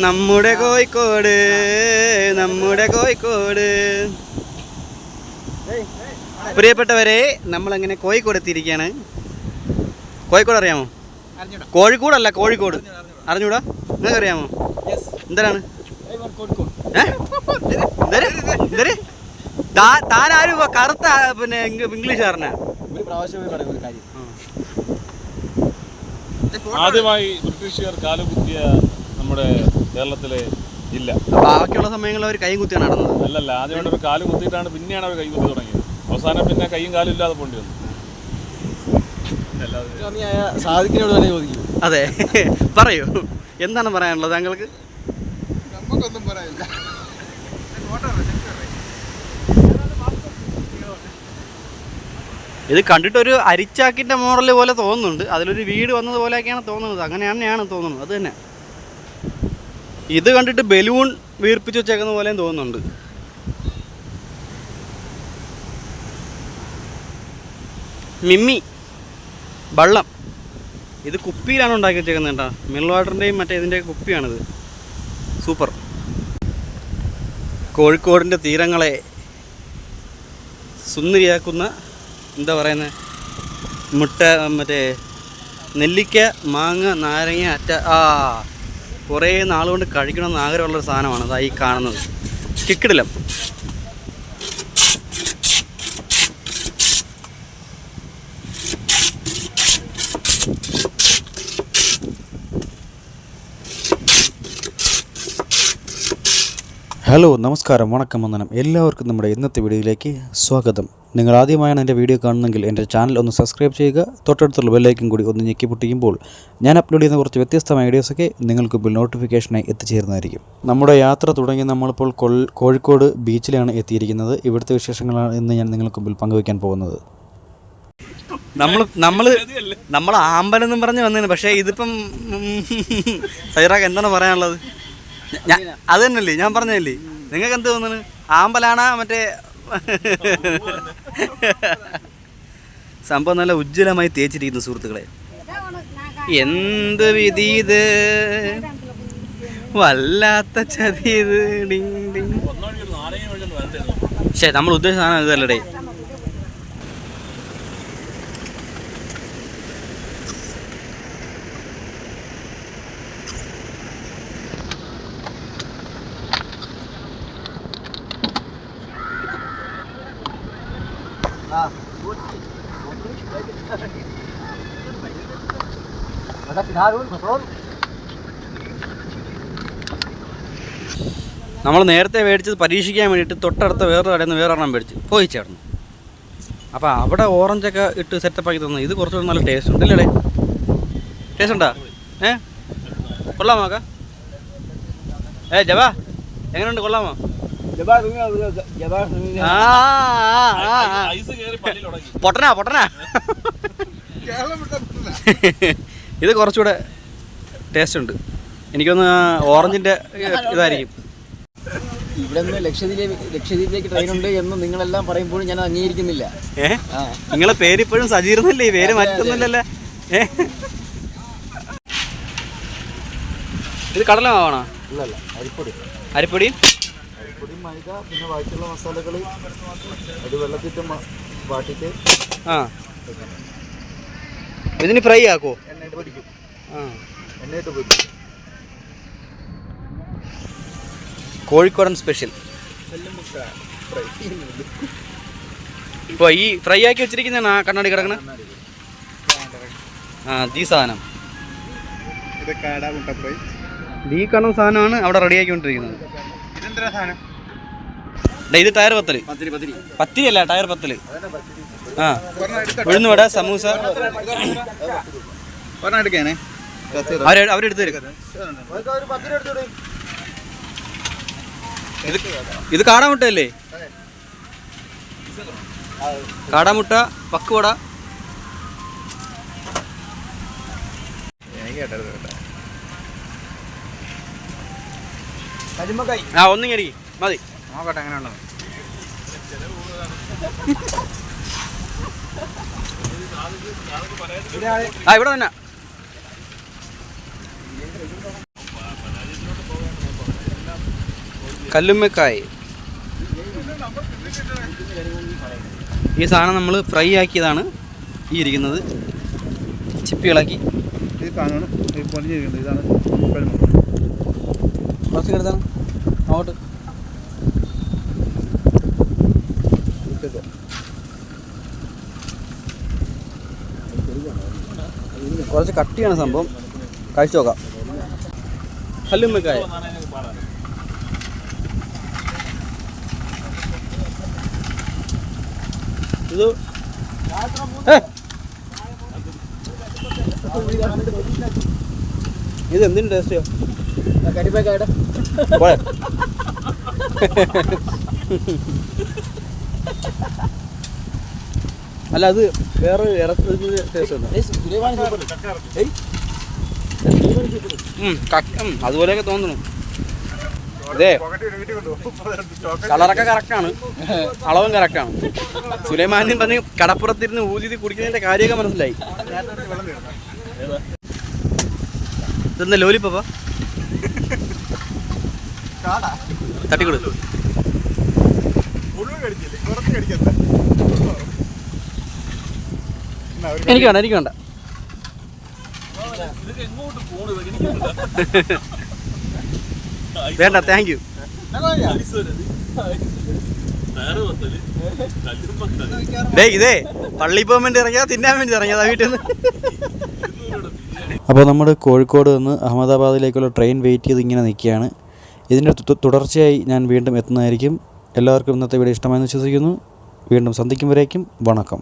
നമ്മുടെ കോഴിക്കോട് നമ്മുടെ കോഴിക്കോട്. പ്രിയപ്പെട്ടവരെ നമ്മളങ്ങനെ കോഴിക്കോട് എത്തിയിരിക്കുകയാണ്. കോഴിക്കോട് അറിയാമോ? കോഴിക്കോടല്ല കോഴിക്കോട്. അറിഞ്ഞൂടാ നിങ്ങൾക്ക് അറിയാമോ എന്താണ്? ഏ? എന്തര്? എന്തര്? താ- താനാരും കറുത്ത പിന്നെ ഇംഗ്ലീഷ് ഇംഗ്ലീഷുകാരനാ. ആദ്യമായി ബ്രിട്ടീഷുകാർ കാലുകുത്തിയ നമ്മുടെ കേരളത്തിലെ ജില്ല. ബാക്കിയുള്ള സമയങ്ങളിൽ അവർ കൈ കുത്തി നടന്നത്. അല്ലല്ല ആദ്യമായിട്ട് ഒരു കാൽ കുത്തിയിട്ടാണ് പിന്നെയാണ് അവർ കൈ കുത്തി തുടങ്ങിയത്. അവസാനം പിന്നെ കൈയും കാലും ഇല്ലാതെ പോണ്ടി വന്നു. സാധിക്കിനോട് തന്നെ ചോദിക്കും. അതെ. പറയൂ. എന്താണ് പറയാനുള്ളത് താങ്കൾക്ക്? നമുക്കൊന്നും പറയാനില്ല. ഇത് കണ്ടിട്ടൊരു അരിച്ചാക്കിന്റെ മോഡൽ പോലെ തോന്നുന്നുണ്ട്. അതിലൊരു വീട് വന്നത് പോലെയൊക്കെയാണ് തോന്നുന്നത്. അങ്ങനെയാണ് തന്നെയാണ് തോന്നുന്നത്. അത് തന്നെ. ഇത് കണ്ടിട്ട് ബലൂൺ വീർപ്പിച്ച് വെച്ചേക്കുന്ന പോലെയും തോന്നുന്നുണ്ട്. മിമ്മി വള്ളം. ഇത് കുപ്പിയിലാണ് ഉണ്ടാക്കി വെച്ചേക്കുന്നത് കേട്ടോ. മിനറൽ വാട്ടറിന്റെയും മറ്റേ ഇതിന്റെ കുപ്പിയാണിത്. സൂപ്പർ. കോഴിക്കോടിന്റെ തീരങ്ങളെ സുന്ദരിയാക്കുന്ന എന്താ പറയുന്നത് മുട്ട മറ്റേ നെല്ലിക്ക മാങ്ങ നാരങ്ങ അറ്റ ആ കുറേ നാളുകൊണ്ട് കഴിക്കണമെന്ന് ആഗ്രഹമുള്ളൊരു സാധനമാണ് അതാ ഈ കാണുന്നത്. കിക്കിടിലം. ഹലോ നമസ്കാരം. വണക്കം വന്ദനം. എല്ലാവർക്കും നമ്മുടെ ഇന്നത്തെ വീഡിയോയിലേക്ക് സ്വാഗതം. നിങ്ങൾ ആദ്യമായാണ് എന്റെ വീഡിയോ കാണുന്നെങ്കിൽ എന്റെ ചാനൽ ഒന്ന് സബ്സ്ക്രൈബ് ചെയ്യുക തൊട്ടടുത്തുള്ള ബെല്ലൈക്കും കൂടി ഒന്ന് ഞെക്കി പൊട്ടിക്കുമ്പോൾ ഞാൻ അപ്ലോഡ് ചെയ്യുന്ന കുറച്ച് വ്യത്യസ്തമായ വീഡിയോസൊക്കെ നിങ്ങൾക്ക് ബിൽ നോട്ടിഫിക്കേഷനായി എത്തിച്ചേരുന്നതായിരിക്കും. നമ്മുടെ യാത്ര തുടങ്ങി നമ്മളിപ്പോൾ കോഴിക്കോട് ബീച്ചിലാണ് എത്തിയിരിക്കുന്നത്. ഇവിടുത്തെ വിശേഷങ്ങളാണ് ഇന്ന് ഞാൻ നിങ്ങൾക്ക് മുമ്പിൽ പങ്കുവയ്ക്കാൻ പോകുന്നത്. നമ്മൾ നമ്മൾ നമ്മൾ ആമ്പലെന്നും പറഞ്ഞ് വന്നേന്. പക്ഷേ ഇതിപ്പം സൈറാക്ക് എന്താണ് പറയാനുള്ളത്? അത് തന്നെയല്ലേ ഞാൻ പറഞ്ഞതല്ലേ? നിങ്ങൾക്ക് എന്ത് തോന്നുന്നു? ആമ്പലാണ് മറ്റേ സംഭവം നല്ല ഉജ്ജ്വലമായി തേച്ചിരിക്കുന്നു സുഹൃത്തുക്കളെ. എന്ത് വിധി ഇത് വല്ലാത്ത ചതി ഇത് ഡിങ് നമ്മൾ ഉദ്ദേശിച്ച സാധനം നമ്മൾ നേരത്തെ മേടിച്ചത് പരീക്ഷിക്കാൻ വേണ്ടിയിട്ട് തൊട്ടടുത്ത വേറൊരു കടയിൽ നിന്ന് വേറെ എണ്ണം മേടിച്ച്. പോയി ചേർന്നു. അപ്പോൾ അവിടെ ഓറഞ്ചൊക്കെ ഇട്ട് സെറ്റപ്പ് ആക്കി തന്നു. ഇത് കുറച്ചുകൂടി നല്ല ടേസ്റ്റ് ഉണ്ട് അല്ലേ? ടേസ്റ്റ് ഉണ്ടാ? ഏ? കൊള്ളാമോ ഏ ജവാ എങ്ങനെയുണ്ട്? കൊള്ളാമോ? പൊട്ടനാ പൊട്ടനാ. ഇത് കുറച്ചുകൂടെ ടേസ്റ്റ് ഉണ്ട്. എനിക്കൊന്ന് ഓറഞ്ചിന്റെ ഇതായിരിക്കും. ഇവിടെ നിന്ന് ലക്ഷദ്വീപ് ലക്ഷദ്വീപിലേക്ക് ട്രെയിൻ ഉണ്ട് എന്ന് നിങ്ങളെല്ലാം പറയുമ്പോഴും ഞാൻ അംഗീകരിക്കുന്നില്ല. നിങ്ങളെ പേര് പേരിപ്പോഴും സജീർന്നല്ലേ? പേര് മാറ്റുന്നില്ലല്ലേ ഇത് കടലമാവണോ? അരിപ്പൊടി. അരിപ്പൊടി? അരിപ്പൊടി മൈദ പിന്നെ ബാക്കിയുള്ള മസാലകൾ അത് വെള്ളത്തിട്ട് വാട്ടിട്ട് ആ. ഇതിന് ഫ്രൈ ആക്കോ എണ്ണയിട്ട് പൊടിക്കും ആ. എണ്ണയിട്ട് പൊടിക്കും കോഴിക്കോടൻ സ്പെഷ്യൽ. ഇപ്പോൾ ഈ ഫ്രൈ ആക്കി വെച്ചിരിക്കുന്നതാണ് ആ കണ്ണാടി കിടക്കണ? ആ ഈ സാധനം. ദീ കണ്ണ മുട്ടപ്പോയി ഈ കാണുന്ന സാധനമാണ് അവിടെ റെഡി ആക്കിക്കൊണ്ടിരിക്കുന്നത് ഇതെന്താ സാധനം ഡേ ഇത് ടയർ പത്തൽ. പത്തിരി അല്ല ടയർ പത്തൽ. ആ. എടുത്തോ. ഉഴുന്നുവട സമൂസ. അവരെടുത്ത് തരും. ഇത് ഇത് കാടാമുട്ടയല്ലേ? കാടാമുട്ട പക്കുവട ആ ഒന്നിങ്ങി മതി. നോക്കട്ടെ എങ്ങനെ ഉണ്ടോ ആ ഇവിടെ തന്നെ. കല്ലുമ്മക്കായ്. ഈ സാധനം നമ്മൾ ഫ്രൈ ആക്കിയതാണ് ഈ ഇരിക്കുന്നത്. ചിപ്പികളാക്കി. ഈ സാധനമാണ് ഇതാണ് കുറച്ച് എടുത്താണ് അങ്ങോട്ട്. കുറച്ച് കട്ടിയാണ് സംഭവം. കഴിച്ചു നോക്കാം. കല്ലുമ്മക്കായ. ഇത്! ഇത് എന്തിന് ടേസ്റ്റ് പോരെ. അല്ല അത് വേറെ അതുപോലെയൊക്കെ തോന്നുന്നു. അതെ കളറൊക്കെ കറക്റ്റാണ് അളവും കറക്റ്റാണ് സുലൈമാനി പറഞ്ഞ് കടപ്പുറത്തിരുന്ന് ഊതി കുടിക്കുന്നതിന്റെ കാര്യമൊക്കെ മനസ്സിലായി. ഇതെന്താ ലോലിപ്പ തട്ടിക്കൊടു. എനിക്ക് വേണ്ട എനിക്ക് വേണ്ട. വേണ്ട. താങ്ക് യു ഡേ ഇതേ പള്ളി പോകാൻ വേണ്ടി ഇറങ്ങിയാ തിന്നാൻ വേണ്ടി ഇറങ്ങിയതാ വീട്ടിൽ നിന്ന് അപ്പോൾ നമ്മൾ കോഴിക്കോട് നിന്ന് അഹമ്മദാബാദിലേക്കുള്ള ട്രെയിൻ വെയിറ്റ് ചെയ്ത് ഇങ്ങനെ നിൽക്കുകയാണ്. ഇതിന്റെ തുടർച്ചയായി ഞാൻ വീണ്ടും എത്തുന്നതായിരിക്കും. എല്ലാവർക്കും ഇന്നത്തെ വീഡിയോ ഇഷ്ടമായെന്ന് വിശ്വസിക്കുന്നു. വീണ്ടും സന്ധിക്കും വരേക്കും. വണക്കം.